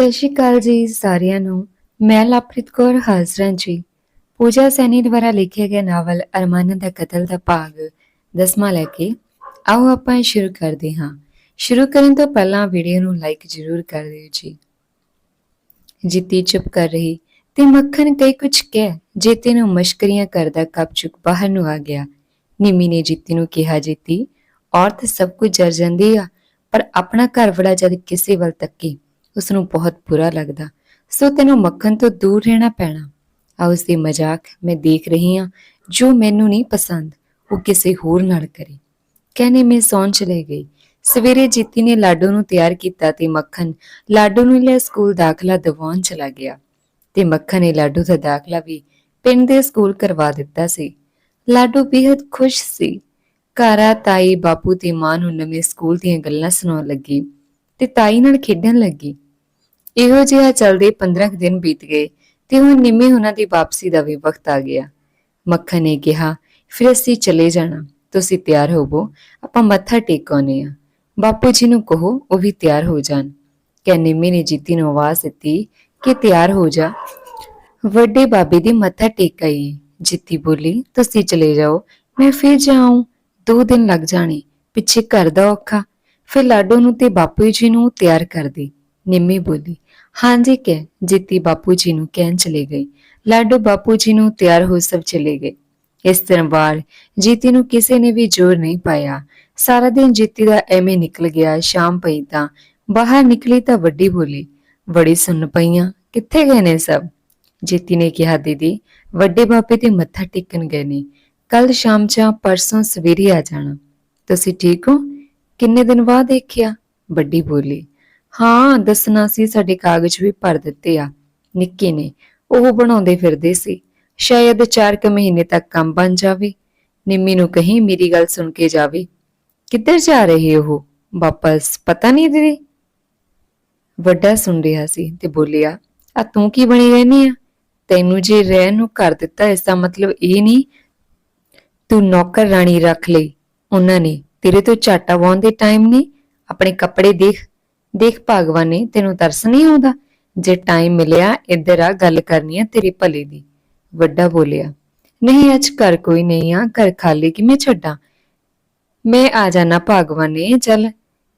ਸਤਿ ਸ਼੍ਰੀ ਅਕਾਲ ਜੀ ਸਾਰਿਆਂ ਨੂੰ। ਮੈਂ ਲਵਪ੍ਰੀਤ ਕੌਰ ਹਾਜ਼ਰ ਹਾਂ ਜੀ। ਪੂਜਾ ਸੈਣੀ ਦੁਆਰਾ ਲਿਖਿਆ ਗਿਆ ਨਾਵਲ ਅਰਮਾਨ ਦਾ ਕਤਲ ਦਾ ਭਾਗ ਦਸਵਾਂ ਲੈ ਕੇ ਆਓ ਆਪਾਂ ਸ਼ੁਰੂ ਕਰਦੇ ਹਾਂ। ਸ਼ੁਰੂ ਕਰਨ ਤੋਂ ਪਹਿਲਾਂ ਵੀਡੀਓ ਨੂੰ ਲਾਈਕ ਜ਼ਰੂਰ ਕਰ ਦਿਓ ਜੀ। ਜਿੱਤੀ ਚੁੱਪ ਕਰ ਰਹੀ ਤੇ ਮੱਖਣ ਕਈ ਕੁਝ ਕਹਿ ਜੀਤੀ ਨੂੰ ਮਸ਼ਕਰੀਆਂ ਕਰਦਾ ਕੱਪ ਚੁੱਕ ਬਾਹਰ ਨੂੰ ਆ ਗਿਆ। ਨਿਮੀ ਨੇ ਜੀਤੀ ਨੂੰ ਕਿਹਾ, ਜੀਤੀ, ਔਰਤ ਸਭ ਕੁਝ ਜਰ ਜਾਂਦੀ ਆ, ਪਰ ਆਪਣਾ ਘਰ ਵੜਾ ਜਦ ਕਿਸੇ ਵੱਲ ਤੱਕੀ। ਉਸ ਨੂੰ ਬਹੁਤ ਬੁਰਾ ਲੱਗਦਾ। ਸੋ ਤੈਨੂੰ ਮੱਖਣ ਤੋਂ ਦੂਰ ਰਹਿਣਾ ਪੈਣਾ। ਆ ਉਸ ਦੀ ਮਜ਼ਾਕ ਮੈਂ ਦੇਖ ਰਹੀ ਹਾਂ, ਜੋ ਮੈਨੂੰ ਨਹੀਂ ਪਸੰਦ। ਉਹ ਕਿਸੇ ਹੋਰ ਨਾਲ ਕਰੇ। ਕਹਿੰਦੇ ਮੈਂ ਸੌਣ ਚਲੇ ਗਈ। ਸਵੇਰੇ ਜੀਤੀ ਨੇ ਲਾਡੋ ਨੂੰ ਤਿਆਰ ਕੀਤਾ ਤੇ ਮੱਖਣ ਲਾਡੂ ਨੂੰ ਲੈ ਸਕੂਲ ਦਾਖਲਾ ਦਿਵਾਉਣ ਚਲਾ ਗਿਆ। ਤੇ ਮੱਖਣ ਨੇ ਲਾਡੂ ਦਾ ਦਾਖਲਾ ਵੀ ਪਿੰਡ ਦੇ ਸਕੂਲ ਕਰਵਾ ਦਿੱਤਾ ਸੀ। ਲਾਡੂ ਬੇहद ਖੁਸ਼ ਸੀ। ਘਰਾ ਤਾਈ, ਬਾਪੂ ਤੇ ਮਾਂ ਨੂੰ ਨਵੇਂ ਸਕੂਲ ਦੀਆਂ ਗੱਲਾਂ ਸੁਣਾਉਣ ਲੱਗੀ। ਤੇ ਤਾਈ ਨਾਲ ਖੇਡਣ ਲੱਗੀ। ਇਹੋ ਜਿਹਾ ਚੱਲਦੇ 15 ਕੁ ਦਿਨ ਬੀਤ ਗਏ ਤੇ ਹੁਣ ਨਿੰਮੇ ਉਹਨਾਂ ਦੀ ਵਾਪਸੀ ਦਾ ਵੀ ਵਕਤ ਆ ਗਿਆ। ਮੱਖਣ ਨੇ ਕਿਹਾ, ਫਿਰ ਅਸੀਂ ਚਲੇ ਜਾਣਾ। ਤੁਸੀਂ ਤਿਆਰ ਹੋਵੋ। ਆਪਾਂ ਮੱਥਾ ਟੇਕਾਉਨੇ ਆ ਬਾਪੂ ਜੀ ਨੂੰ ਕਹੋ, ਉਹ ਵੀ ਤਿਆਰ ਹੋ ਜਾਣ। ਕਿ ਨਿੰਮੇ ਨੇ ਜੀਤੀ ਨੂੰ ਆਵਾਜ਼ ਦਿੱਤੀ ਕਿ ਤਿਆਰ ਹੋ ਜਾ। ਵੱਡੇ ਬਾਬੇ ਦੀ ਮੱਥਾ ਟੇਕਾਈ ਜਿੱਤੀ ਬੋਲੀ, ਤੁਸੀਂ ਚਲੇ ਜਾਓ। ਮੈਂ ਫਿਰ ਜਾਉਂ ਦੋ ਦਿਨ ਲੱਗ ਜਾਣੇ। ਪਿੱਛੇ ਘਰ ਦਾ ਔਖਾ। ਫਿਰ ਲਾਡੋ ਨੂੰ ਤੇ ਬਾਪੂ ਜੀ ਨੂੰ ਤਿਆਰ ਕਰ ਦੇ ਨਿੰਮੀ ਬੋਲੀ, ਹਾਂਜੀ ਕਹਿ, ਜਿੱਤੀ ਬਾਪੂ ਜੀ ਨੂੰ ਕਹਿਣ ਚਲੇ ਗਈ ਲਾਡੋ ਬਾਪੂ ਜੀ ਨੂੰ ਤਿਆਰ ਹੋ ਸਭ ਚਲੇ ਗਏ। ਇਸ ਤਰ੍ਹਾਂ ਬਾਅਦ ਜੀਤੀ ਨੂੰ ਕਿਸੇ ਨੇ ਵੀ ਜ਼ੋਰ ਨਹੀਂ ਪਾਇਆ। ਸਾਰਾ ਦਿਨ ਜੀਤੀ ਦਾ ਐਵੇਂ ਨਿਕਲ ਗਿਆ, ਸ਼ਾਮ ਪਈ ਤਾਂ ਬਾਹਰ ਨਿਕਲੀ ਤਾਂ ਵੱਡੀ ਬੋਲੀ ਬੜੀ ਸੁਣ ਪਈਆਂ, ਕਿੱਥੇ ਗਏ ਨੇ ਸਭ? ਜੀਤੀ ਨੇ ਕਿਹਾ, ਦੀਦੀ, ਵੱਡੇ ਬਾਪੇ ਤੇ ਮੱਥਾ ਟੇਕਣ ਗਏ ਨੇ। ਕੱਲ ਸ਼ਾਮ ਜਾਂ ਪਰਸੋਂ ਸਵੇਰੇ ਆ ਜਾਣਾ। ਤੁਸੀਂ ਠੀਕ ਹੋ? ਕਿੰਨੇ ਦਿਨ ਬਾਅਦ ਦੇਖਿਆ? ਵੱਡੀ ਬੋਲੀ, ਹਾਂ, ਦੱਸਣਾ ਸੀ, ਸਾਡੇ ਕਾਗਜ਼ ਵੀ ਭਰ ਦਿੱਤੇ ਆ। ਨਿੱਕੀ ਨੇ, ਉਹ ਬਣਾਉਂਦੇ ਫਿਰਦੇ ਸੀ। ਸ਼ਾਇਦ 4 ਕੁ ਮਹੀਨੇ ਤੱਕ ਕੰਮ ਬਣ ਜਾਵੇ। ਨਿੰਮੀ ਨੂੰ ਕਹੀਂ, ਮੇਰੀ ਗੱਲ ਸੁਣ ਕੇ ਜਾਵੇ। ਕਿੱਧਰ ਜਾ ਰਹੇ ਹੋ? ਵਾਪਸ, ਪਤਾ ਨਹੀਂ ਦੀਦੀ। ਵੱਡਾ ਸੁਣ ਰਿਹਾ ਸੀ ਤੇ ਬੋਲਿਆ, ਆ ਤੂੰ ਕੀ ਬਣੀ ਰਹਿਨੀ ਆ? ਤੈਨੂੰ ਜੇ ਰਹਿਣ ਨੂੰ ਕਰ ਦਿੱਤਾ, ਇਸ ਦਾ ਮਤਲਬ ਇਹ ਨਹੀਂ, ਤੂੰ ਨੌਕਰ ਰਾਣੀ ਰੱਖ ਲਈ। ਉਹਨਾਂ ਨੇ ਤੇਰੇ ਤੋਂ ਝਾਟਾ ਵਾਉਣ ਦੇ ਟਾਈਮ ਨਹੀਂ ਆਪਣੇ ਕੱਪੜੇ ਦੇਖ ਦੇਖ ਭਗਵਾਨ ਨੇ ਤੈਨੂੰ ਤਰਸ ਨਹੀਂ ਆਉਂਦਾ? ਜੇ ਟਾਈਮ ਮਿਲਿਆ, ਇੱਧਰ ਆ ਗੱਲ ਕਰਨੀ ਆ ਤੇਰੇ ਭਲੇ ਦੀ। ਵੱਡਾ ਬੋਲਿਆ, ਨਹੀਂ, ਅੱਜ ਘਰ ਕੋਈ ਨਹੀਂ ਆ, ਘਰ ਖਾਲੀ ਕਿਵੇਂ ਛੱਡਾਂ? ਮੈਂ ਆ ਜਾਣਾ ਭਗਵਾਨ ਨੇ, ਚੱਲ।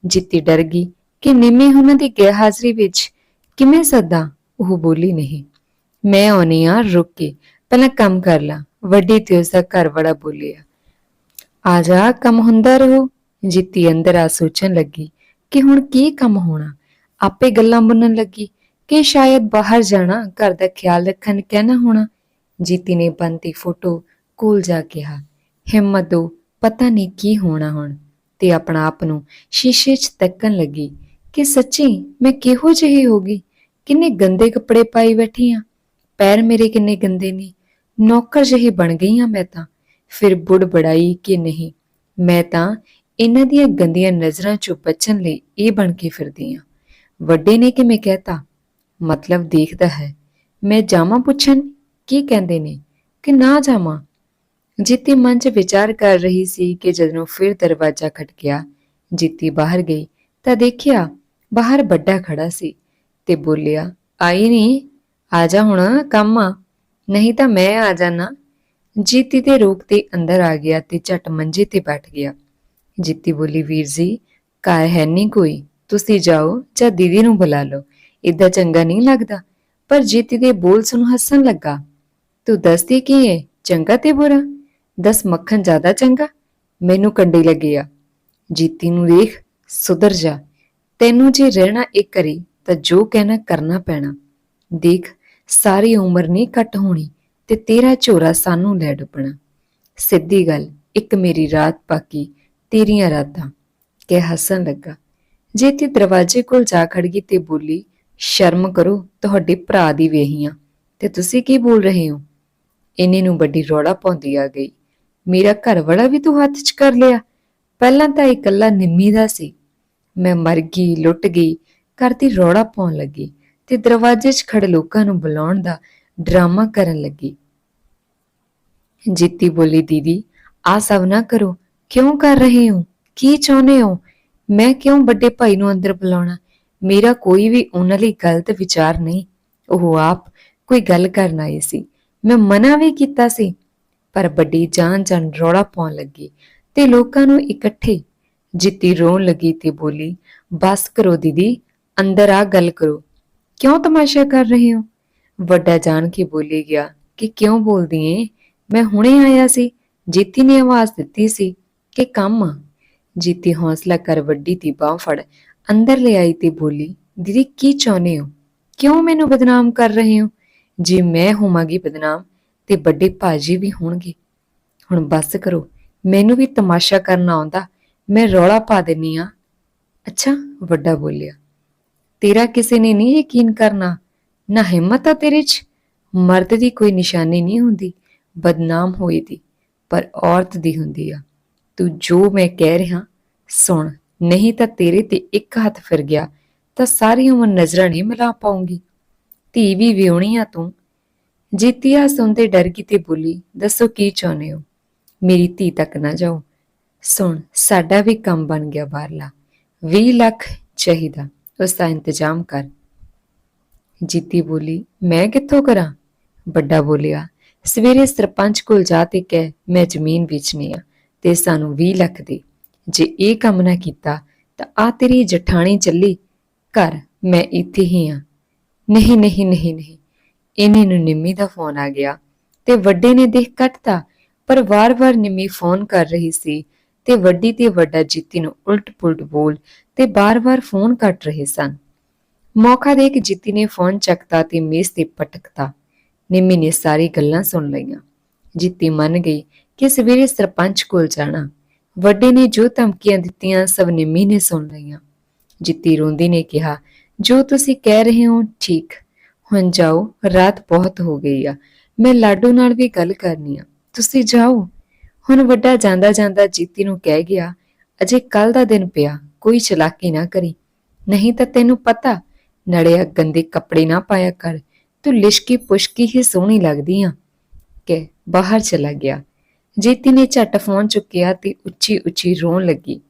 ਜਿੱਤੀ ਡਰ ਗਈ ਕਿ ਨਿੰਮੀ ਉਹਨਾਂ ਦੀ ਗੈਰ ਹਾਜ਼ਰੀ ਵਿੱਚ ਕਿਵੇਂ ਸੱਦਾ? ਉਹ ਬੋਲੀ ਨਹੀਂ। ਮੈਂ ਆਉਣੀ ਆ, ਰੁਕ ਕੇ। ਪਹਿਲਾਂ ਕੰਮ ਕਰ ਲਾ। ਵੱਡੀ ਤੇ ਉਸਦਾ ਘਰ ਵਾਲਾ ਬੋਲਿਆ ਆ ਜਾ, ਕੰਮ ਹੁੰਦਾ ਰਹੋ। ਜੀਤੀ ਅੰਦਰ ਆ ਸੋਚਣ ਲੱਗੀ ਕਿ ਹੁਣ ਕੀ ਕੰਮ ਹੋਣਾ। ਆਪੇ ਗੱਲਾਂ ਬੁੰਨਣ ਲੱਗੀ ਕਿ ਸ਼ਾਇਦ ਬਾਹਰ ਜਾਣਾ, ਘਰ ਦਾ ਖਿਆਲ ਰੱਖਣ ਕਹਿਣਾ ਹੋਣਾ। ਜੀਤੀ ਨੇ ਬੰਤੀ ਫੋਟੋ, ਕੋਲ ਜਾ ਕਿਹਾ, ਹਿੰਮਤ ਦੋ, ਪਤਾ ਨਹੀਂ ਕੀ ਹੋਣਾ ਹੁਣ। ਤੇ ਆਪਣਾ ਆਪ ਨੂੰ ਸ਼ੀਸ਼ੇ 'ਚ ਤੱਕਣ ਲੱਗੀ ਕਿ ਸੱਚੀ ਮੈਂ ਕਿਹੋ ਜਿਹੀ ਹੋ ਗਈ? ਕਿੰਨੇ ਗੰਦੇ ਕੱਪੜੇ ਪਾਈ ਬੈਠੀ ਆ? ਪੈਰ ਮੇਰੇ ਕਿੰਨੇ ਗੰਦੇ ਨੇ? ਨੌਕਰ ਜਿਹੀ ਬਣ ਗਈ ਆ ਮੈਂ ਤਾਂ। ਫਿਰ ਬੁੜ ਬੜਾਈ ਕਿ ਨਹੀਂ? ਮੈਂ ਤਾਂ ਇਹਨਾਂ ਦੀਆਂ ਗੰਦੀਆਂ ਨਜ਼ਰਾਂ ਚੋਂ ਬਚਣ ਲਈ ਇਹ ਬਣ ਕੇ ਫਿਰਦੀ ਆ। ਵੱਡੇ ਨੇ ਕਿ ਮੈਂ ਕਹਤਾ? ਮਤਲਬ ਦੇਖਦਾ ਹੈ। ਮੈਂ ਜਾਵਾਂ ਪੁੱਛਣ? ਕੀ ਕਹਿੰਦੇ ਨੇ? ਕਿ ਨਾ ਜਾਵਾਂ? ਜਿੱਤੀ ਮਨ 'ਚ ਵਿਚਾਰ ਕਰ ਰਹੀ ਸੀ ਕਿ ਜਦੋਂ ਫਿਰ ਦਰਵਾਜ਼ਾ ਖਟਕਿਆ ਜਿੱਤੀ ਬਾਹਰ ਗਈ ਤਾਂ ਦੇਖਿਆ ਬਾਹਰ ਵੱਡਾ ਖੜਾ ਸੀ ਤੇ ਬੋਲਿਆ, ਆਈ ਨਹੀਂ ਆ ਜਾ ਹੁਣ ਕੰਮ ਆ। ਨਹੀਂ ਤਾਂ ਮੈਂ ਆ ਜਾਣਾ ਜੀਤੀ ਦੇ ਰੋਕ ਤੇ ਅੰਦਰ ਆ ਗਿਆ ਤੇ ਝਟ ਮੰਜੇ ਤੇ ਬੈਠ ਗਿਆ। ਜੀਤੀ ਬੋਲੀ, ਵੀਰ ਜੀ, ਘਰ ਹੈ ਨਹੀਂ ਕੋਈ। ਤੁਸੀਂ ਜਾਓ ਜਾਂ ਦੀਦੀ ਨੂੰ ਬੁਲਾ ਲਓ। ਇਦਾਂ ਚੰਗਾ ਨਹੀਂ ਲੱਗਦਾ। ਪਰ ਜੀਤੀ ਦੇ ਬੋਲ ਸੁਣ ਹੱਸਣ ਲੱਗਾ। ਤੂੰ ਦੱਸਦੀ ਕੀ ਹੈ ਚੰਗਾ ਤੇ ਬੁਰਾ? ਦਸ ਮੱਖਣ ਜ਼ਿਆਦਾ ਚੰਗਾ? ਮੈਨੂੰ ਕੰਡੇ ਆ। ਜੀਤੀ ਨੂੰ ਦੇਖ ਸੁਧਰ ਜਾ। ਤੈਨੂੰ ਜੇ ਰਹਿਣਾ ਇੱਕ ਕਰੀ ਤਾਂ ਜੋ ਕਹਿਣਾ ਕਰਨਾ ਪੈਣਾ। ਦੇਖ, ਸਾਰੀ ਉਮਰ ਨਹੀਂ ਕੱਟ ਹੋਣੀ। ਤੇ ਤੇਰਾ ਝੋਰਾ ਸਾਨੂੰ ਲੈ ਡੁੱਬਣਾ। ਸਿੱਧੀ ਗੱਲ, ਇੱਕ ਮੇਰੀ ਰਾਤ ਬਾਕੀ ਤੇਰੀਆਂ ਰਾਤਾਂ। ਕਹਿ ਹੱਸਣ ਲੱਗਾ। ਜੇ ਤੇ ਦਰਵਾਜ਼ੇ ਕੋਲ ਜਾ ਖੜ ਗਈ ਤੇ ਬੋਲੀ, ਸ਼ਰਮ ਕਰੋ, ਤੁਹਾਡੇ ਭਰਾ ਦੀ ਵੇਹੀਆਂ। ਤੇ ਤੁਸੀਂ ਕੀ ਬੋਲ ਰਹੇ ਹੋ? ਇੰਨੇ ਨੂੰ ਵੱਡੀ ਰੌਲਾ ਪਾਉਂਦੀ ਆ ਗਈ। ਮੇਰਾ ਘਰ ਵਾਲਾ ਵੀ ਤੂੰ ਹੱਥ 'ਚ ਕਰ ਲਿਆ? ਪਹਿਲਾਂ ਤਾਂ ਇਹ ਇਕੱਲਾ ਨਿੰਮੀ ਦਾ ਸੀ। ਮੈਂ ਮਰ ਗਈ, ਲੁੱਟ ਗਈ ਕਰਤੀ ਰੌਲਾ ਪਾਉਣ ਲੱਗੀ ਤੇ ਦਰਵਾਜ਼ੇ 'ਚ ਖੜੇ ਲੋਕਾਂ ਨੂੰ ਬੁਲਾਉਣ ਦਾ ਡਰਾਮਾ ਕਰਨ ਲੱਗੀ। ਜਿੱਤੀ ਬੋਲੀ, ਦੀਦੀ ਆ ਸਭ ਨਾ ਕਰੋ। ਕਿਉਂ ਕਰ ਰਹੇ ਹੋ? ਕੀ ਚਾਹੁੰਦੇ ਹੋ? ਮੈਂ ਕਿਉਂ ਵੱਡੇ ਭਾਈ ਨੂੰ ਅੰਦਰ ਬੁਲਾਉਣਾ? ਮੇਰਾ ਕੋਈ ਵੀ ਉਹਨਾਂ ਲਈ ਗਲਤ ਵਿਚਾਰ ਨਹੀਂ। ਉਹ ਆਪ ਕੋਈ ਗੱਲ ਕਰਨ ਆਏ ਸੀ। ਮੈਂ ਮਨਾ ਵੀ ਕੀਤਾ ਸੀ, ਪਰ ਵੱਡੀ ਜਾਨ ਜਾਨ ਰੌਲਾ ਪਾਉਣ ਲੱਗੀ ਤੇ ਲੋਕਾਂ ਨੂੰ ਇਕੱਠੇ ਜਿੱਤੀ ਰੋਣ ਲੱਗੀ ਤੇ ਬੋਲੀ, ਬਸ ਕਰੋ, ਦੀਦੀ, ਅੰਦਰ ਆ, ਗੱਲ ਕਰੋ। ਕਿਉਂ ਤਮਾਸ਼ਾ ਕਰ ਰਹੇ ਹੋ? ਵੱਡਾ ਜਾਣ ਕੇ ਬੋਲੀ ਗਿਆ ਕਿ ਕਿਉਂ ਬੋਲਦੀ ਏ? ਮੈਂ ਹੁਣੇ ਆਇਆ ਸੀ। ਜੀਤੀ ਨੇ ਆਵਾਜ਼ ਦਿੱਤੀ ਸੀ ਕਿ ਕੰਮ ਆ। ਜੀਤੀ ਹੌਸਲਾ ਕਰ ਵੱਡੀ ਦੀ ਬਾਹ ਫੜ ਅੰਦਰ ਲੈ ਆਈ ਤੇ ਬੋਲੀ, ਦੀਦੀ, ਕੀ ਚਾਹੁੰਦੇ ਹੋ? ਕਿਉਂ ਮੈਨੂੰ ਬਦਨਾਮ ਕਰ ਰਹੇ ਹੋ? ਜੇ ਮੈਂ ਹੋਵਾਂਗੀ ਬਦਨਾਮ ਤੇ ਵੱਡੇ ਭਾਜੀ ਵੀ ਹੋਣਗੇ। ਹੁਣ ਬੱਸ ਕਰੋ, ਮੈਨੂੰ ਵੀ ਤਮਾਸ਼ਾ ਕਰਨਾ ਆਉਂਦਾ, ਮੈਂ ਰੌਲਾ ਪਾ ਦਿੰਨੀ ਆ। ਅੱਛਾ, ਵੱਡਾ ਬੋਲਿਆ, ਤੇਰਾ ਕਿਸੇ ਨੇ ਨਹੀਂ ਯਕੀਨ ਕਰਨਾ ਨਾ ਹਿੰਮਤ ਆ ਤੇਰੇ 'ਚ। ਮਰਦ ਦੀ ਕੋਈ ਨਿਸ਼ਾਨੀ ਨਹੀਂ ਹੁੰਦੀ, ਬਦਨਾਮ ਹੋਈ ਦੀ, ਪਰ ਔਰਤ ਦੀ ਹੁੰਦੀ ਆ। ਤੂੰ ਜੋ ਮੈਂ ਕਹਿ ਰਿਹਾ, ਸੁਣ, ਨਹੀਂ ਤਾਂ ਤੇਰੇ ਤੇ ਇੱਕ ਹੱਥ ਫਿਰ ਗਿਆ, ਤਾਂ ਸਾਰੀ ਉਮਰ ਨਜ਼ਰਾਂ ਨਹੀਂ ਮਿਲਾ ਪਾਉਂਗੀ। ਧੀ ਵੀ ਵਿਉਣੀ ਆ ਤੂੰ। ਜੀਤੀਆ ਸੁਣਦੇ ਡਰ ਗਈ ਤੇ ਬੋਲੀ, ਦੱਸੋ ਕੀ ਚਾਹੁੰਦੇ ਹੋ? ਮੇਰੀ ਧੀ ਤੱਕ ਨਾ ਜਾਓ। ਸੁਣ, ਸਾਡਾ ਵੀ ਕੰਮ ਬਣ ਗਿਆ ਬਾਹਰਲਾ। 20 ਲੱਖ ਚਾਹੀਦਾ, ਉਸ ਦਾ ਇੰਤਜ਼ਾਮ ਕਰ। ਜੀਤੀ ਬੋਲੀ, ਮੈਂ ਕਿੱਥੋਂ ਕਰਾਂ? ਵੱਡਾ ਬੋਲਿਆ, ਸਵੇਰੇ ਸਰਪੰਚ ਕੋਲ ਜਾ ਤੇ ਕਹਿ, ਮੈਂ ਜ਼ਮੀਨ ਵੇਚਣੀ ਆ ਤੇ ਸਾਨੂੰ 20 ਲੱਖ ਦੇ। ਜੇ ਇਹ ਕੰਮ ਨਾ ਕੀਤਾ ਤਾਂ ਆ ਤੇਰੀ ਜਠਾਣੀ ਚੱਲੀ। ਘਰ, ਮੈਂ ਇੱਥੇ ਹੀ ਆ। ਨਹੀਂ ਨਹੀਂ ਨਹੀਂ ਨਹੀਂ। ਇਹਨੇ ਨੂੰ ਨਿੰਮੀ ਦਾ ਫੋਨ ਆ ਗਿਆ ਤੇ ਵੱਡੇ ਨੇ ਦੇਖ ਕੱਟਤਾ, ਪਰ ਵਾਰ-ਵਾਰ ਨਿੰਮੀ ਫੋਨ ਕਰ ਰਹੀ ਸੀ ਤੇ ਵੱਡੀ ਤੇ ਵੱਡਾ ਜੀਤੀ ਨੂੰ ਉਲਟ-ਪੁਲਟ ਬੋਲ ਤੇ ਬਾਰ-ਬਾਰ ਫੋਨ ਕੱਟ ਰਹੇ ਸਨ। ਮੌਕਾ ਦੇ ਕੇ ਜਿੱਤੀ ਨੇ ਫੋਨ ਚੱਕਤਾ ਤੇ ਮੇਜ਼ ਤੇ ਪਟਕਤਾ ਨਿੰਮੀ ਨੇ ਸਾਰੀ ਗੱਲਾਂ ਸੁਣ ਲਈਆਂ। ਜੀਤੀ ਮੰਨ ਗਈ ਕਿ ਸਵੇਰੇ ਸਰਪੰਚ ਕੋਲ ਜਾਣਾ। ਵੱਡੇ ਨੇ ਜੋ ਧਮਕੀਆਂ ਦਿੱਤੀਆਂ ਸਭ ਨਿੰਮੀ ਨੇ ਸੁਣ ਲਈਆਂ। ਜੀਤੀ ਰੋਂਦੀ ਨੇ ਕਿਹਾ, ਜੋ ਤੁਸੀਂ ਕਹਿ ਰਹੇ ਹੋ, ਠੀਕ। ਹੁਣ ਜਾਓ, ਰਾਤ ਬਹੁਤ ਹੋ ਗਈ ਆ। ਮੈਂ ਲਾਡੂ ਨਾਲ ਵੀ ਗੱਲ ਕਰਨੀ ਆ। ਤੁਸੀਂ ਜਾਓ। ਹੁਣ ਵੱਡਾ ਜਾਂਦਾ ਜਾਂਦਾ ਜੀਤੀ ਨੂੰ ਕਹਿ ਗਿਆ, ਅਜੇ ਕੱਲ ਦਾ ਦਿਨ ਪਿਆ, ਕੋਈ ਚਲਾਕੀ ਨਾ ਕਰੀ। ਨਹੀਂ ਤਾਂ ਤੈਨੂੰ ਪਤਾ ਨੜਿਆ ਗੰਦੇ ਕੱਪੜੇ ਨਾ ਪਾਇਆ ਕਰ। ਤੂੰ ਲਿਸ਼ਕੀ ਪੁਸ਼ਕੀ ਹੀ ਸੋਹਣੀ ਲੱਗਦੀ ਆ। ਕਿ ਬਾਹਰ ਚਲਾ ਗਿਆ। ਜੀਤੀ ਨੇ ਝੱਟ ਫੋਨ ਚੁੱਕਿਆ ਤੇ ਉੱਚੀ ਉੱਚੀ ਰੋਣ ਲੱਗੀ।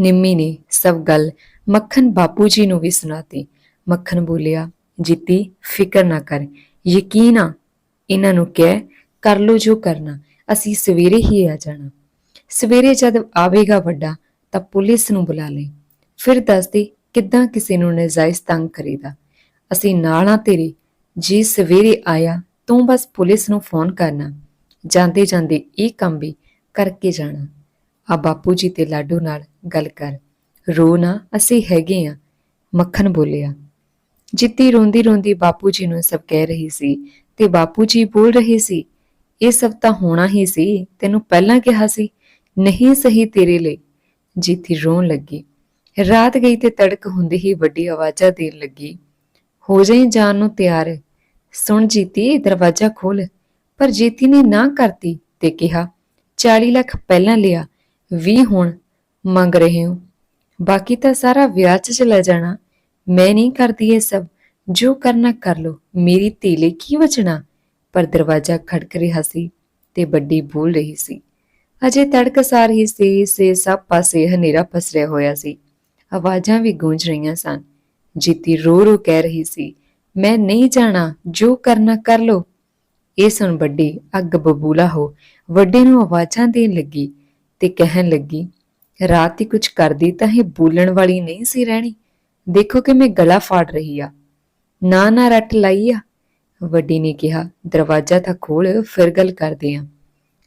ਨਿੰਮੀ ਨੇ ਸਭ ਗੱਲ ਮੱਖਣ ਬਾਪੂ ਜੀ ਨੂੰ ਵੀ ਸੁਣਾਤੀ। ਮੱਖਣ ਬੋਲਿਆ, ਜੀਤੀ, ਫਿਕਰ ਨਾ ਕਰ, ਯਕੀਨ ਆ। ਇਹਨਾਂ ਨੂੰ ਕਹਿ, ਕਰ ਲੋ ਜੋ ਕਰਨਾ, ਅਸੀਂ ਸਵੇਰੇ ਹੀ ਆ ਜਾਣਾ। ਸਵੇਰੇ ਜਦ ਆਵੇਗਾ ਵੱਡਾ, ਤਾਂ ਪੁਲਿਸ ਨੂੰ ਬੁਲਾ ਲੈ। ਫਿਰ ਦੱਸ ਦੇ ਕਿੱਦਾਂ ਕਿਸੇ ਨੂੰ ਨਜਾਇਜ਼ ਤੰਗ ਕਰੀਦਾ? ਅਸੀਂ ਨਾਲ ਆ ਤੇਰੇ। ਜੀ ਸਵੇਰੇ ਆਇਆ, ਤੂੰ ਬਸ ਪੁਲਿਸ ਨੂੰ ਫੋਨ ਕਰਨਾ। ਜਾਂਦੇ ਜਾਂਦੇ ਇਹ ਕੰਮ ਵੀ ਕਰਕੇ ਜਾਣਾ। ਆ ਬਾਪੂ ਜੀ ਤੇ ਲਾਡੂ ਨਾਲ ਗੱਲ ਕਰ। ਰੋ ਨਾ, ਅਸੀਂ ਹੈਗੇ ਆ, ਮੱਖਣ ਬੋਲਿਆ। ਜਿੱਤੀ ਰੋਂਦੀ ਰੋਂਦੀ ਬਾਪੂ ਜੀ ਨੂੰ ਸਭ ਕਹਿ ਰਹੀ ਸੀ ਤੇ ਬਾਪੂ ਜੀ ਬੋਲ ਰਹੇ ਸੀ, ਇਹ ਸਭ ਤਾਂ ਹੋਣਾ ਹੀ ਸੀ, ਤੈਨੂੰ ਪਹਿਲਾਂ ਕਿਹਾ ਸੀ, ਨਹੀਂ ਸਹੀ ਤੇਰੇ ਲਈ। ਜੀਤੀ ਰੋਣ ਲੱਗੀ। ਰਾਤ ਗਈ ਤੇ ਤੜਕ ਹੁੰਦੇ ਹੀ ਵੱਡੀ ਆਵਾਜ਼ਾਂ ਦੇਣ ਲੱਗੀ। ਹੋ ਜਾਈ ਜਾਣ ਨੂੰ ਤਿਆਰ। ਸੁਣ ਜੀਤੀ, ਦਰਵਾਜ਼ਾ ਖੋਲ ਪਰ ਜੀਤੀ ਨੇ ਨਾ ਕਰਤੀ ਤੇ ਕਿਹਾ 40 ਲੱਖ ਪਹਿਲਾਂ ਲਿਆ 20 ਹੁਣ ਮੰਗ ਰਹੇ ਹੋ। ਬਾਕੀ ਤਾਂ ਸਾਰਾ ਵਿਆਹ 'ਚ ਚਲਾ ਜਾਣਾ। ਮੈਂ ਨਹੀਂ ਕਰਦੀ ਇਹ ਸਭ। ਜੋ ਕਰਨਾ ਕਰ ਲੋ ਮੇਰੀ ਧੀਲੇ ਕੀ ਬਚਣਾ? ਪਰ ਦਰਵਾਜ਼ਾ ਖੜਕ ਰਿਹਾ ਸੀ ਤੇ ਵੱਡੀ ਬੋਲ ਰਹੀ ਸੀ। ਅਜੇ ਤੜਕਸਾਰ ਹੀ ਸੀ ਸੇ ਸਭ ਪਾਸੇ ਹਨੇਰਾ ਪਸਰਿਆ ਹੋਇਆ ਸੀ। ਆਵਾਜ਼ਾਂ ਵੀ ਗੂੰਜ ਰਹੀਆਂ ਸਨ। ਜੀਤੀ ਰੋ ਰੋ ਕਹਿ ਰਹੀ ਸੀ, ਮੈਂ ਨਹੀਂ ਜਾਣਾ, ਜੋ ਕਰਨਾ ਕਰ ਲੋ ਇਹ ਸੁਣ ਵੱਡੀ ਅੱਗ ਬਬੂਲਾ ਹੋ ਵੱਡੇ ਨੂੰ ਆਵਾਜ਼ਾਂ ਦੇਣ ਲੱਗੀ ਤੇ ਕਹਿਣ ਲੱਗੀ, ਰਾਤ ਹੀ ਕੁਝ ਕਰਦੀ ਤਾਂ ਇਹ ਬੋਲਣ ਵਾਲੀ ਨਹੀਂ ਸੀ ਰਹਿਣੀ। ਦੇਖੋ ਕਿ ਮੈਂ ਗਲਾ ਫਾੜ ਰਹੀ ਆ। ਨਾ ਨਾ ਰੱਟ ਲਾਈ ਆ। ਵੱਡੀ ਨੇ ਕਿਹਾ, ਦਰਵਾਜ਼ਾ ਤਾਂ ਖੋਲ, ਫਿਰ ਗੱਲ ਕਰਦੇ ਆ।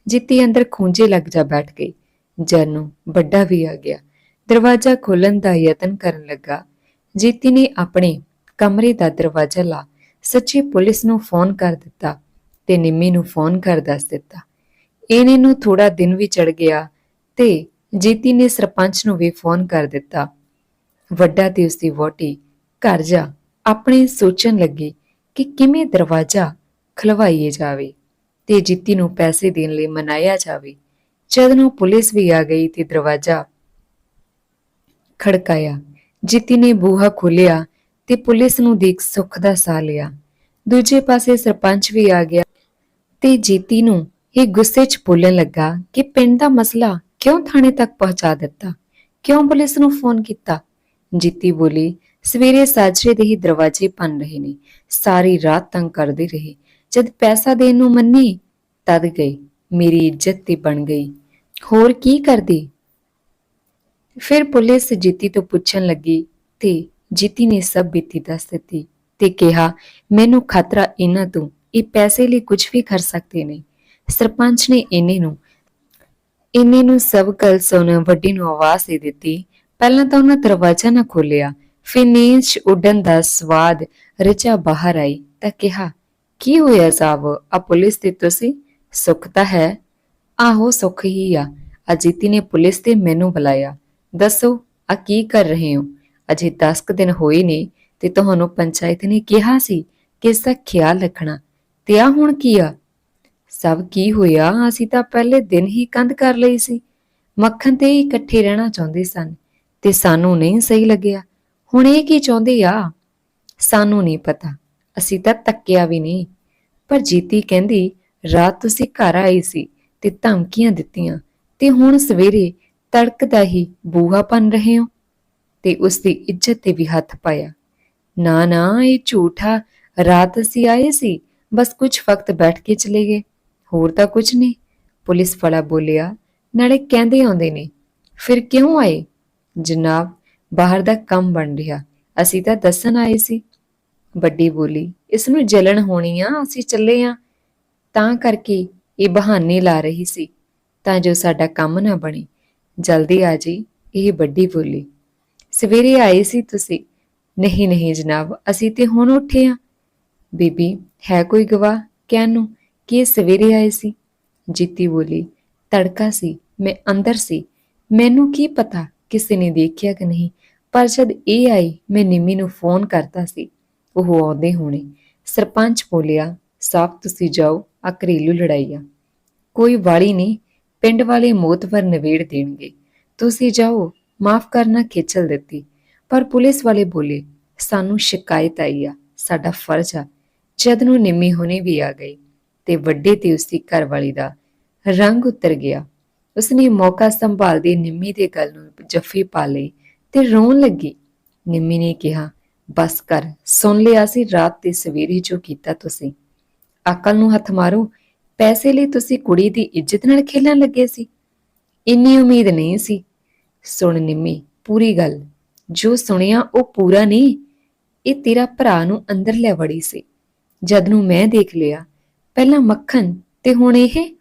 ਜਿੱਤੀ ਅੰਦਰ ਖੂੰਜੇ ਲੱਗ ਜਾ ਬੈਠ ਗਈ। ਜਨੂੰ ਵੱਡਾ ਵੀ ਆ ਗਿਆ। ਦਰਵਾਜ਼ਾ ਖੋਲਣ ਦਾ ਯਤਨ ਕਰਨ ਲੱਗਾ। ਜੀਤੀ ਨੇ ਆਪਣੇ ਕਮਰੇ ਦਾ ਦਰਵਾਜ਼ਾ ਲਾ ਸੱਚੀ ਪੁਲਿਸ ਨੂੰ ਫੋਨ ਕਰ ਦਿੱਤਾ ਤੇ ਨਿੰਮੀ ਨੂੰ ਫੋਨ ਕਰ ਦੱਸ ਦਿੱਤਾ। ਇਹਨੇ ਨੂੰ ਥੋੜਾ ਦਿਨ ਵੀ ਚੜ ਗਿਆ ਤੇ ਜੀਤੀ ਨੇ ਸਰਪੰਚ ਨੂੰ ਵੀ ਫੋਨ ਕਰ ਦਿੱਤਾ। ਵੱਡਾ ਤੇ ਉਸਦੀ ਵੋਟੀ ਘਰ ਜਾ ਆਪਣੇ ਸੋਚਣ ਲੱਗੀ ਕਿ ਕਿਵੇਂ ਦਰਵਾਜ਼ਾ ਖਲਵਾਈਏ ਜਾਵੇ ਤੇ ਜੀਤੀ ਨੂੰ ਪੈਸੇ ਦੇਣ ਲਈ ਮਨਾਇਆ ਜਾਵੇ। ਜਦ ਨੂੰ ਪੁਲਿਸ ਵੀ ਆ ਗਈ ਤੇ ਦਰਵਾਜ਼ਾ ਖੜਕਾਇਆ। ਜੀਤੀ ਨੇ ਬੂਹਾ ਖੋਲਿਆ ਤੇ ਪੁਲਿਸ ਨੂੰ ਦੇਖ ਸੁੱਖ ਦਾ ਸਾਹ ਲਿਆ। ਦੂਜੇ ਪਾਸੇ ਸਰਪੰਚ ਵੀ ਆ ਗਿਆ ਤੇ ਜੀਤੀ ਨੂੰ ਇਹ ਗੁੱਸੇ 'ਚ ਬੋਲਣ ਲੱਗਾ ਕਿ ਪਿੰਡ ਦਾ ਮਸਲਾ ਕਿਉਂ ਥਾਣੇ ਤੱਕ ਪਹੁੰਚਾ ਦਿੱਤਾ? ਕਿਉਂ ਪੁਲਿਸ ਨੂੰ ਫੋਨ ਕੀਤਾ? ਜੀਤੀ ਬੋਲੀ, ਸਵੇਰੇ ਸਾਜਰੇ ਦੇ ਹੀ ਦਰਵਾਜ਼ੇ ਭੰਨ ਰਹੇ ਨੇ। ਸਾਰੀ ਰਾਤ ਤੰਗ ਕਰਦੇ ਰਹੇ। ਜਦ ਪੈਸਾ ਦੇਣ ਨੂੰ ਮੰਨੀ, ਤਦ ਗਈ। ਮੇਰੀ ਇੱਜ਼ਤ ਤੇ ਬਣ ਗਈ। ਹੋਰ ਕੀ ਕਰਦੀ? ਫਿਰ ਪੁਲਿਸ ਜੀਤੀ ਤੋਂ ਪੁੱਛਣ ਲੱਗੀ ਤੇ ਜੀਤੀ ਨੇ ਸਭ ਬੀਤੀ ਦੱਸ ਦਿੱਤੀ ਤੇ ਕਿਹਾ, ਮੈਨੂੰ ਖਤਰਾ ਇਹਨਾਂ ਤੋਂ, ਇਹ ਪੈਸੇ ਲਈ ਕੁਝ ਵੀ ਕਰ ਸਕਦੇ ਨੇ। ਸਰਪੰਚ ਨੇ ਇਹਨੇ ਨੂੰ, ਇੰਨੇ ਨੂੰ ਸਭ ਗੱਲ ਸੁਣ ਵੱਡੀ ਨੂੰ ਆਵਾਜ਼ ਦੇ ਦਿੱਤੀ। ਪਹਿਲਾਂ ਤਾਂ ਉਹਨਾਂ ਦਰਵਾਜ਼ਾ ਨਾ ਖੋਲਿਆ ਫਿਰ ਨੀਂਦ ਉੱਡਣ ਦਾ ਸਵਾਦ ਰਚਾ ਬਾਹਰ ਆਈ ਤਾਂ ਕਿਹਾ, ਕੀ ਹੋਇਆ ਸਾਹਿਬ ਆ ਪੁਲਿਸ ਤੇ ਤੁਸੀਂ? ਸੁੱਖ ਤਾਂ ਹੈ? ਆਹੋ, ਸੁੱਖ ਹੀ ਆ। ਅਜੀਤੀ ਨੇ ਪੁਲਿਸ ਤੇ ਮੈਨੂੰ ਬੁਲਾਇਆ। ਦੱਸੋ, ਆ ਕੀ ਕਰ ਰਹੇ ਹੋ? ਅਜੇ 10 ਦਿਨ ਹੋਏ ਨੇ ਤੇ ਤੁਹਾਨੂੰ ਪੰਚਾਇਤ ਨੇ ਕਿਹਾ ਸੀ ਕਿ ਇਸ ਦਾ ਖਿਆਲ ਰੱਖਣਾ। ਤੇ ਆ ਹੁਣ ਕੀ ਆ? ਸਭ ਕੀ ਹੋਇਆ, ਅਸੀਂ ਤਾਂ ਪਹਿਲੇ ਦਿਨ ਹੀ ਕੰਧ ਕਰ ਲਈ ਸੀ। ਮੱਖਣ ਤੇ ਇਕੱਠੇ ਰਹਿਣਾ ਚਾਹੁੰਦੇ ਸਨ ਤੇ ਸਾਨੂੰ ਨਹੀਂ ਸਹੀ ਲੱਗਿਆ। ਹੁਣ ਇਹ ਕੀ ਚਾਹੁੰਦੇ ਆ? ਸਾਨੂੰ ਨਹੀਂ ਪਤਾ, ਅਸੀਂ ਤਾਂ ਤੱਕਿਆ ਵੀ ਨਹੀਂ। ਪਰ ਜੀਤੀ ਕਹਿੰਦੀ, ਰਾਤ ਤੁਸੀਂ ਘਰ ਆਈ ਸੀ ਤੇ ਧਮਕੀਆਂ ਦਿੱਤੀਆਂ ਤੇ ਹੁਣ ਸਵੇਰੇ ਤੜਕਦਾ ਹੀ ਬੂਹਾ ਭੰਨ ਰਹੇ ਹੋ ਤੇ ਉਸ ਦੀ ਇੱਜ਼ਤ ਤੇ ਵੀ ਹੱਥ ਪਾਇਆ। ਨਾ ਨਾ, ਇਹ ਝੂਠਾ। ਰਾਤ ਅਸੀਂ ਆਏ ਸੀ, ਬਸ ਕੁਝ ਵਕਤ ਬੈਠ ਕੇ ਚਲੇ ਗਏ। ਹੋਰ ਤਾਂ ਕੁਝ ਨਹੀਂ। ਪੁਲਿਸ ਵਾਲਾ ਬੋਲਿਆ, ਨਾਲੇ ਕਹਿੰਦੇ ਆਉਂਦੇ ਨੇ। ਫਿਰ ਕਿਉਂ ਆਏ? ਜਨਾਬ, ਬਾਹਰ ਦਾ ਕੰਮ ਬਣ ਰਿਹਾ। ਅਸੀਂ ਤਾਂ ਦੱਸਣ ਆਏ ਸੀ। ਵੱਡੀ ਬੋਲੀ, ਇਸ ਨੂੰ ਜਲਣ ਹੋਣੀ ਆ, ਅਸੀਂ ਚੱਲੇ ਆ। ਤਾਂ ਕਰਕੇ ਇਹ ਬਹਾਨੇ ਲਾ ਰਹੀ ਸੀ, ਤਾਂ ਜੋ ਸਾਡਾ ਕੰਮ ਨਾ ਬਣੇ। ਜਲਦੀ ਆ ਜੀ ਇਹ ਵੱਡੀ ਬੋਲੀ। ਸਵੇਰੇ ਆਏ ਸੀ ਤੁਸੀਂ। ਨਹੀਂ ਨਹੀਂ ਜਨਾਬ, ਅਸੀਂ ਤੇ ਹੁਣ ਉੱਠੇ ਆ। ਬੀਬੀ, ਹੈ ਕੋਈ ਗਵਾਹ? ਕਹਿਣ ਨੂੰ ਕਿ ਇਹ ਸਵੇਰੇ ਆਏ ਸੀ? ਜੀਤੀ ਬੋਲੀ, ਤੜਕਾ ਸੀ, ਮੈਂ ਅੰਦਰ ਸੀ। ਮੈਨੂੰ ਕੀ ਪਤਾ ਕਿਸੇ ਨੇ ਦੇਖਿਆ ਕਿ ਨਹੀਂ, ਪਰ ਜਦ ਇਹ ਆਈ, ਮੈਂ ਨਿੰਮੀ ਨੂੰ ਫੋਨ ਕਰਤਾ ਸੀ। ਉਹ ਆਉਂਦੇ ਹੋਣੇ। ਸਰਪੰਚ ਬੋਲਿਆ ਸਾਫ਼ ਤੁਸੀਂ ਜਾਓ ਆ ਘਰੇਲੂ ਲੜਾਈ ਆ। ਕੋਈ ਵਾਲੀ ਨਹੀਂ ਪਿੰਡ ਵਾਲੇ ਮੋਤਵਰ ਨਵੇੜ ਦੇਣਗੇ। ਤੁਸੀਂ ਜਾਓ, ਮਾਫ ਕਰਨਾ ਖੇਚਲ ਦਿੱਤੀ। ਪਰ ਪੁਲਿਸ ਵਾਲੇ ਬੋਲੇ, ਸਾਨੂੰ ਸ਼ਿਕਾਇਤ ਆਈ ਆ, ਸਾਡਾ ਫਰਜ਼ ਆ। ਜਦ ਨੂੰ ਨਿੰਮੀ ਹੋਣੀ ਵੀ ਆ ਗਈ ਤੇ ਵੱਡੇ ਤੇ ਉਸਦੀ ਘਰਵਾਲੀ ਦਾ ਰੰਗ ਉਤਰ ਗਿਆ। ਉਸਨੇ ਮੌਕਾ ਸੰਭਾਲਦੀ ਨਿੰਮੀ ਦੇ ਗੱਲ ਨੂੰ ਜੱਫੀ ਪਾ ਲਈ ਤੇ ਰੋਣ ਲੱਗੀ। ਨਿੰਮੀ ਨੇ ਕਿਹਾ, ਬਸ ਕਰ, ਸੁਣ ਲਿਆ ਸੀ, ਰਾਤ ਤੇ ਸਵੇਰੇ ਜੋ ਕੀਤਾ ਤੁਸੀਂ। ਅਕਲ ਨੂੰ ਹੱਥ ਮਾਰੋ ਪੈਸੇ ਲਈ ਤੁਸੀਂ ਕੁੜੀ ਦੀ ਇੱਜ਼ਤ ਨਾਲ ਖੇਲਣ ਲੱਗੇ ਸੀ। ਇੰਨੀ ਉਮੀਦ ਨਹੀਂ ਸੀ। ਸੁਣ ਨਿੰਮੀ, ਪੂਰੀ ਗੱਲ। ਜੋ ਸੁਣਿਆ ਉਹ ਪੂਰਾ ਨਹੀਂ, ਇਹ ਤੇਰਾ ਭਰਾ ਨੂੰ ਅੰਦਰ ਲੈ ਵੜੀ ਸੀ। ਜਦ ਨੂੰ ਮੈਂ ਦੇਖ ਲਿਆ, ਪਹਿਲਾਂ ਮੱਖਣ ਤੇ ਹੁਣ ਇਹ?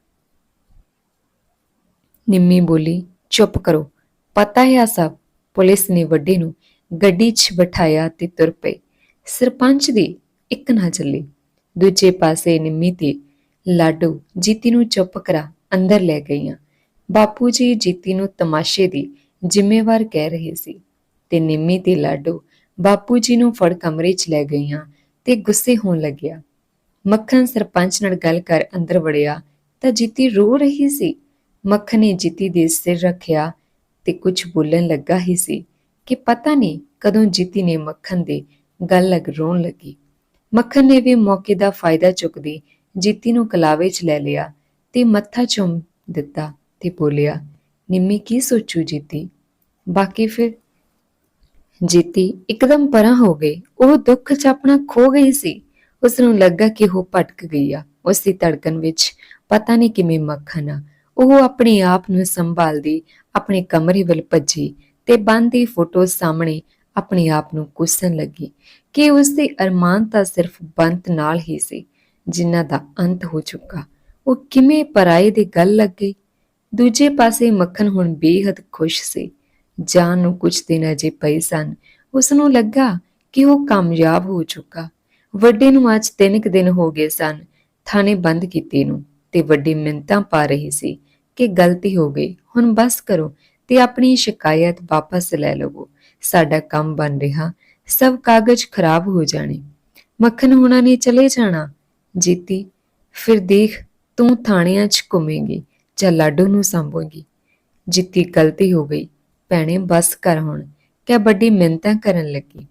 ਨਿੰਮੀ ਬੋਲੀ, ਚੁੱਪ ਕਰੋ। ਪਤਾ ਹੈ ਆ ਸਭ। ਪੁਲਿਸ ਨੇ ਵੱਡੇ ਨੂੰ ਗੱਡੀ 'ਚ ਬਿਠਾਇਆ ਤੇ ਤੁਰ ਪਏ। ਸਰਪੰਚ ਦੀ ਇੱਕ ਨਾ ਚੱਲੀ। ਦੂਜੇ ਪਾਸੇ ਨਿੰਮੀ ਤੇ ਲਾਡੋ, ਜੀਤੀ ਨੂੰ ਚੁੱਪ ਕਰਾ, ਅੰਦਰ ਲੈ ਗਈਆਂ। ਬਾਪੂ ਜੀ ਜੀਤੀ ਨੂੰ ਤਮਾਸ਼ੇ ਦੀ ਜ਼ਿੰਮੇਵਾਰ ਕਹਿ ਰਹੇ ਸੀ ਤੇ ਨਿੰਮੀ ਤੇ ਲਾਡੂ ਬਾਪੂ ਜੀ ਨੂੰ ਫੜ ਕਮਰੇ 'ਚ ਲੈ ਗਈਆਂ ਤੇ ਗੁੱਸੇ ਹੋਣ ਲੱਗਿਆ। ਮੱਖਣ ਸਰਪੰਚ ਨਾਲ ਗੱਲ ਕਰ ਅੰਦਰ ਵੜਿਆ ਤਾਂ ਜੀਤੀ ਰੋ ਰਹੀ ਸੀ। ਮੱਖਣ ਨੇ ਜੀਤੀ ਦੇ ਸਿਰ ਰੱਖਿਆ ਤੇ ਕੁਝ ਬੋਲਣ ਲੱਗਾ ਹੀ ਸੀ ਕਿ ਪਤਾ ਨਹੀਂ ਕਦੋਂ ਜੀਤੀ ਨੇ ਮੱਖਣ ਦੇ ਗੱਲ ਲੱਗ ਰੋਣ ਲੱਗੀ। ਮੱਖਣ ਨੇ ਵੀ ਮੌਕੇ ਦਾ ਫਾਇਦਾ ਚੁੱਕਦੀ ਜੀਤੀ ਨੂੰ ਕਲਾਵੇ 'ਚ ਲੈ ਲਿਆ ਤੇ ਮੱਥਾ ਚੁੰਮ ਦਿੱਤਾ ਤੇ ਬੋਲਿਆ, ਨਿੰਮੀ, ਕੀ ਸੋਚੂ ਜੀਤੀ? ਬਾਕੀ ਫਿਰ, ਜੀਤੀ, ਇੱਕਦਮ ਪਰਾਂ ਹੋ ਗਈ। ਉਹ ਦੁੱਖ 'ਚ ਆਪਣਾ ਖੋ ਗਈ ਸੀ। ਉਸ ਨੂੰ ਲੱਗਾ ਕਿ ਉਹ ਭਟਕ ਗਈ ਆ। ਉਸ ਦੀ ਧੜਕਣ ਵਿੱਚ ਪਤਾ ਨਹੀਂ ਕਿਵੇਂ ਮੱਖਣ ਆ। ਉਹ ਆਪਣੇ ਆਪ ਨੂੰ ਸੰਭਾਲਦੀ, ਆਪਣੇ ਕਮਰੇ ਵੱਲ ਭੱਜੀ ਤੇ ਬੰਦ ਦੀ ਫੋਟੋ ਸਾਹਮਣੇ ਆਪਣੇ ਆਪ ਨੂੰ ਕੁੱਸਣ ਲੱਗੀ ਕਿ ਉਸ ਦੇ ਅਰਮਾਨ ਤਾਂ ਸਿਰਫ ਬੰਤ ਨਾਲ ਹੀ ਸੀ। ਜਿਨ੍ਹਾਂ ਦਾ ਅੰਤ ਹੋ ਚੁੱਕਾ। ਉਹ ਕਿਵੇਂ ਪਰਾਏ ਦੀ ਗੱਲ ਲੱਗ ਗਈ? ਦੂਜੇ ਪਾਸੇ ਮੱਖਣ ਹੁਣ ਬੇਹੱਦ ਖੁਸ਼ ਸੀ। ਜਾਨ ਨੂੰ ਕੁਝ ਦਿਨ ਅਜੇ ਪਏ ਸਨ। ਉਸ ਨੂੰ ਲੱਗਾ ਕਿ ਉਹ ਕਾਮਯਾਬ ਹੋ ਚੁੱਕਾ। ਵੱਡੇ ਨੂੰ ਅੱਜ ਤਿੰਨ ਕੁ ਦਿਨ ਹੋ ਗਏ ਸਨ ਥਾਣੇ ਬੰਦ ਕੀਤੇ ਨੂੰ ਤੇ ਵੱਡੀ ਮਿੰਤਾਂ ਪਾ ਰਹੀ ਸੀ ਕਿ ਗਲਤੀ ਹੋ ਗਈ। ਹੁਣ ਬਸ ਕਰੋ ਤੇ ਆਪਣੀ ਸ਼ਿਕਾਇਤ ਵਾਪਸ ਲੈ ਲਵੋ। ਸਾਡਾ ਕੰਮ ਬਣ ਰਿਹਾ। ਸਭ ਕਾਗਜ਼ ਖਰਾਬ ਹੋ ਜਾਣੇ। ਮੱਖਣ ਹੁਣਾਂ ਨੇ ਚਲੇ ਜਾਣਾ। ਜੀਤੀ, ਫਿਰ ਦੇਖ ਤੂੰ ਥਾਣਿਆਂ 'ਚ ਘੁੰਮੇਂਗੀ ਜਾਂ ਲਾਡੂ ਨੂੰ ਸੰਭੋਗੀ। ਜਿੱਤੀ ਗਲਤੀ ਹੋ ਗਈ, ਭੈਣੇ ਬਸ ਕਰ ਹੁਣ, ਕਿਆ ਵੱਡੀ ਮਿੰਤਾਂ ਕਰਨ ਲੱਗੀ।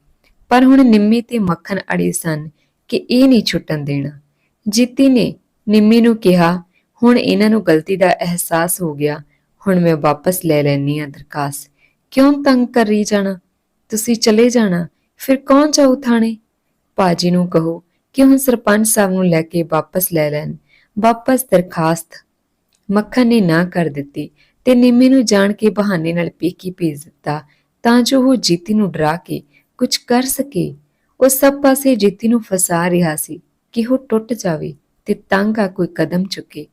ਪਰ ਹੁਣ ਨਿੰਮੀ ਤੇ ਮੱਖਣ ਅੜੇ ਸਨ ਕਿ ਇਹ ਨਹੀਂ ਛੁੱਟਣ ਦੇਣਾ। ਜਿੱਤੀ ਨੇ ਨਿੰਮੀ ਨੂੰ ਕਿਹਾ, ਹੁਣ ਇਹਨਾਂ ਨੂੰ ਗਲਤੀ ਦਾ ਅਹਿਸਾਸ ਹੋ ਗਿਆ, ਹੁਣ ਮੈਂ ਵਾਪਸ ਲੈ ਲੈਣੀ ਆ ਦਰਖਾਸਤ ਕਿਉਂ ਤੰਗ ਕਰੀ ਜਾਣਾ? ਤੁਸੀਂ ਚਲੇ ਜਾਣਾ, ਫਿਰ ਕੌਣ ਜਾਊ ਥਾਣੇ? ਪਾਜੀ ਨੂੰ ਕਹੋ ਕਿ ਹੁਣ ਸਰਪੰਚ ਸਾਹਿਬ ਨੂੰ ਲੈ ਕੇ ਵਾਪਸ ਲੈ ਲੈਣ। ਵਾਪਸ ਦਰਖਾਸਤ ਮੱਖਣ ਨੇ ਨਾ ਕਰ ਦਿੱਤੀ ਤੇ ਨਿੰਮੀ ਨੂੰ ਜਾਣ ਕੇ ਬਹਾਨੇ ਨਾਲ ਪੇਕੀ ਭੇਜ ਦਿੱਤਾ ਤਾਂ ਜੋ ਉਹ ਜੀਤੀ ਨੂੰ ਡਰਾ ਕੇ ਕੁਝ ਕਰ ਸਕੇ। ਉਹ ਸਭ ਪਾਸੇ ਜੀਤੀ ਨੂੰ ਫਸਾ ਰਿਹਾ ਸੀ ਕਿ ਉਹ ਟੁੱਟ ਜਾਵੇ ਤੇ ਤੰਗ ਆ ਕੋਈ ਕਦਮ ਚੁੱਕੇ।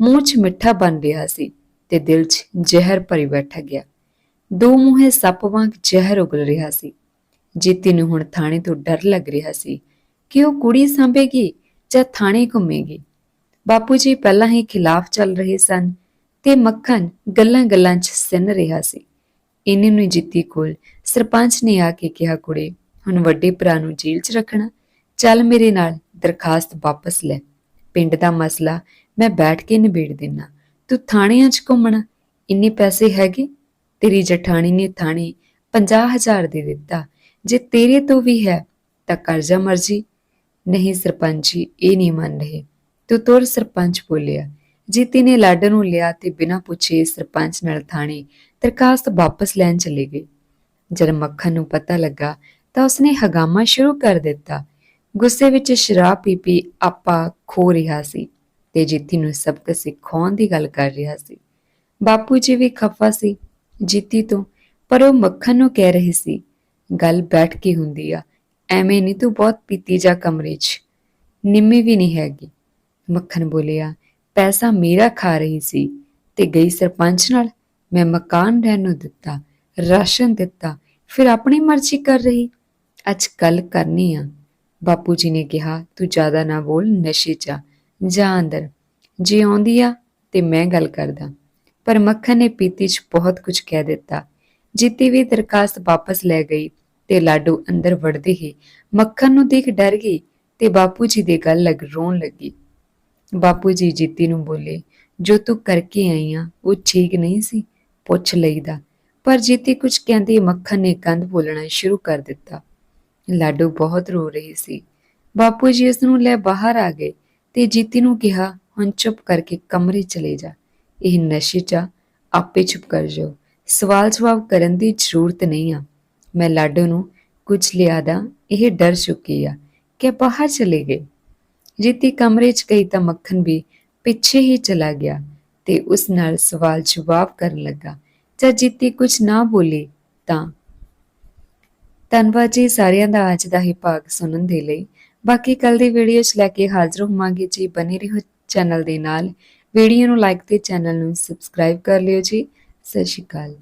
ਮੂੰਹ 'ਚ ਮਿੱਠਾ ਬਣ ਰਿਹਾ ਸੀ ਤੇ ਦਿਲ 'ਚ ਜ਼ਹਿਰ ਭਰੀ ਬੈਠਾ ਗਿਆ। ਦੋ ਮੂੰਹੇ ਸੱਪ ਵਾਂਗ ਜ਼ਹਿਰ ਉਗਲ ਰਿਹਾ ਸੀ। ਜੀਤੀ ਨੂੰ ਹੁਣ ਥਾਣੇ ਤੋਂ ਡਰ ਲੱਗ ਰਿਹਾ ਸੀ ਕਿ ਉਹ ਕੁੜੀ ਸੰਭੇਗੀ ਜਾਂ ਥਾਣੇ ਘੁੰਮੇਗੀ? ਬਾਪੂ ਜੀ ਪਹਿਲਾਂ ਹੀ ਖਿਲਾਫ ਚੱਲ ਰਹੇ ਸਨ ਤੇ ਮੱਖਣ ਗੱਲਾਂ-ਗੱਲਾਂ 'ਚ ਸਿਨ ਰਿਹਾ ਸੀ। ਇਹਨੇ ਨੂੰ ਜਿੱਤੀ ਕੋਲ ਸਰਪੰਚ ਨੇ ਆ ਕੇ ਕਿਹਾ, ਕੁੜੇ, ਹੁਣ ਵੱਡੇ ਭਰਾ ਨੂੰ ਜੇਲ੍ਹ 'ਚ ਰੱਖਣਾ। ਚੱਲ ਮੇਰੇ ਨਾਲ ਦਰਖਾਸਤ ਵਾਪਸ ਲੈ। ਪਿੰਡ ਦਾ ਮਸਲਾ ਮੈਂ ਬੈਠ ਕੇ ਨਿਬੇੜ ਦੇਣਾ ਤੂੰ ਥਾਣਿਆਂ 'ਚ ਘੁੰਮਣਾ। ਇੰਨੇ ਪੈਸੇ ਹੈਗੇ? ਤੇਰੀ ਜਠਾਣੀ ਨੇ ਥਾਣੇ 50000 ਦੇ ਦਿੱਤਾ। ਜੇ ਤੇਰੇ ਤੋਂ ਵੀ ਹੈ ਤਾਂ ਕਰਜ਼ਾ ਮਰਜ਼ੀ। ਨਹੀਂ ਸਰਪੰਚ ਜੀ, ਇਹ ਨਹੀਂ ਮੰਨ ਰਹੇ। ਤੂੰ ਤੁਰ ਸਰਪੰਚ ਬੋਲਿਆ ਜੀਤੀ ਨੇ ਲਾਡ ਨੂੰ ਲਿਆ ਤੇ ਬਿਨਾਂ ਪੁੱਛੇ ਸਰਪੰਚ ਨਾਲ ਥਾਣੇ ਦਰਖਾਸਤ ਵਾਪਸ ਲੈਣ ਚਲੇ ਗਏ। ਜਦ ਮੱਖਣ ਨੂੰ ਪਤਾ ਲੱਗਾ ਤਾਂ ਉਸਨੇ ਹਗਾਮਾ ਸ਼ੁਰੂ ਕਰ ਦਿੱਤਾ। ਗੁੱਸੇ ਵਿੱਚ ਸ਼ਰਾਬ ਪੀ ਪੀ ਆਪਾ ਖੋ ਰਿਹਾ ਸੀ ਤੇ ਜੀਤੀ ਨੂੰ ਸਬਕ ਸਿਖਾਉਣ ਦੀ ਗੱਲ ਕਰ ਰਿਹਾ ਸੀ। ਬਾਪੂ ਜੀ ਵੀ ਖਫਾ ਸੀ। ਜੀਤੀ ਤੋਂ ਪਰ ਉਹ ਮੱਖਣ ਨੂੰ ਕਹਿ ਰਹੀ ਸੀ, ਗੱਲ ਬੈਠ ਕੇ ਹੁੰਦੀ ਆ ਐਵੇਂ ਨਹੀਂ, ਤੂੰ ਬਹੁਤ ਪੀਤੀ ਜਾ ਕਮਰੇ 'ਚ। ਨਿੰਮੀ ਵੀ ਨਹੀਂ ਹੈਗੀ। ਮੱਖਣ ਬੋਲਿਆ, ਪੈਸਾ ਮੇਰਾ ਖਾ ਰਹੀ ਸੀ ਤੇ ਗਈ ਸਰਪੰਚ ਨਾਲ। ਮੈਂ ਮਕਾਨ ਰਹਿਣ ਨੂੰ ਦਿੱਤਾ, ਰਾਸ਼ਨ ਦਿੱਤਾ, ਫਿਰ ਆਪਣੀ ਮਰਜ਼ੀ ਕਰ ਰਹੀ। ਅੱਜ ਕੱਲ ਕਰਨੀ ਆ। ਬਾਪੂ ਜੀ ਨੇ ਕਿਹਾ, ਤੂੰ ਜ਼ਿਆਦਾ ਨਾ ਬੋਲ, ਨਸ਼ੇ 'ਚ ਆ। ਜਾ ਅੰਦਰ। ਜੇ ਆਉਂਦੀ ਆ ਤੇ ਮੈਂ ਗੱਲ ਕਰਦਾ। ਪਰ ਮੱਖਣ ਨੇ ਪੀਤੀ 'ਚ ਬਹੁਤ ਕੁਝ ਕਹਿ ਦਿੱਤਾ। ਜੀਤੀ ਵੀ ਦਰਖਾਸਤ ਵਾਪਸ ਲੈ ਗਈ। ਤੇ ਲਾਡੂ ਅੰਦਰ ਵੜਦੇ ਹੀ ਮੱਖਣ ਨੂੰ ਦੇਖ ਡਰ ਗਈ ਤੇ ਬਾਪੂ ਜੀ ਦੇ ਗੱਲ ਲੱਗ ਰੋਣ ਲੱਗੀ। ਬਾਪੂ ਜੀ ਜੀਤੀ ਨੂੰ ਬੋਲੇ ਜੋ ਤੂੰ ਕਰਕੇ ਆਈ ਆ ਉਹ ਠੀਕ ਨਹੀਂ ਸੀ? ਪੁੱਛ ਲਈਦਾ ਪਰ ਜੀਤੀ ਕੁਝ ਕਹਿੰਦੀ ਮੱਖਣ ਨੇ ਕੰਧ ਬੋਲਣਾ ਸ਼ੁਰੂ ਕਰ ਦਿੱਤਾ। ਲਾਡੂ ਬਹੁਤ ਰੋ ਰਹੀ ਸੀ। ਬਾਪੂ ਜੀ ਉਸ ਨੂੰ ਲੈ ਬਾਹਰ ਆ ਗਏ ਤੇ ਜੀਤੀ ਨੂੰ ਕਿਹਾ ਹੁਣ ਚੁੱਪ ਕਰਕੇ ਕਮਰੇ ਚਲੇ ਜਾ। ਇਹ ਨਸ਼ੇ 'ਚ ਆ, ਆਪੇ ਚੁੱਪ ਕਰ ਜਾਓ। ਸਵਾਲ ਜਵਾਬ ਕਰਨ ਦੀ ਜ਼ਰੂਰਤ ਨਹੀਂ ਆ। ਮੈਂ ਲਾਡੂ ਨੂੰ ਕੁਝ ਲਿਆਦਾ ਇਹ ਡਰ ਚੁੱਕੀ ਆ ਕਿ ਬਾਹਰ ਚਲੇ ਗਏ। ਜੀਤੀ ਕਮਰੇ 'ਚ ਗਈ ਤਾਂ ਮੱਖਣ ਵੀ ਪਿੱਛੇ ਹੀ ਚਲਾ ਗਿਆ ਤੇ ਉਸ ਨਾਲ ਸਵਾਲ ਜਵਾਬ ਕਰਨ ਲੱਗਾ ਜਦ ਜਿੱਤੀ ਕੁਝ ਨਾ ਬੋਲੀ ਤਾਂ? ਧੰਨਵਾਦ ਜੀ ਸਾਰਿਆਂ ਦਾ ਅੱਜ ਦਾ ਹੀ ਭਾਗ ਸੁਣਨ ਦੇ ਲਈ। ਬਾਕੀ ਕੱਲ ਦੀ ਵੀਡੀਓ 'ਚ ਲੈ ਕੇ ਹਾਜ਼ਰ ਹੋਵਾਂਗੇ ਜੀ। ਬਨੇ ਰਹੋ ਚੈਨਲ ਦੇ ਨਾਲ। ਵੀਡੀਓ ਨੂੰ ਲਾਈਕ ਤੇ ਚੈਨਲ ਨੂੰ ਸਬਸਕ੍ਰਾਈਬ ਕਰ ਲਿਓ ਜੀ। ਸਤਿ ਸ਼੍ਰੀ ਅਕਾਲ।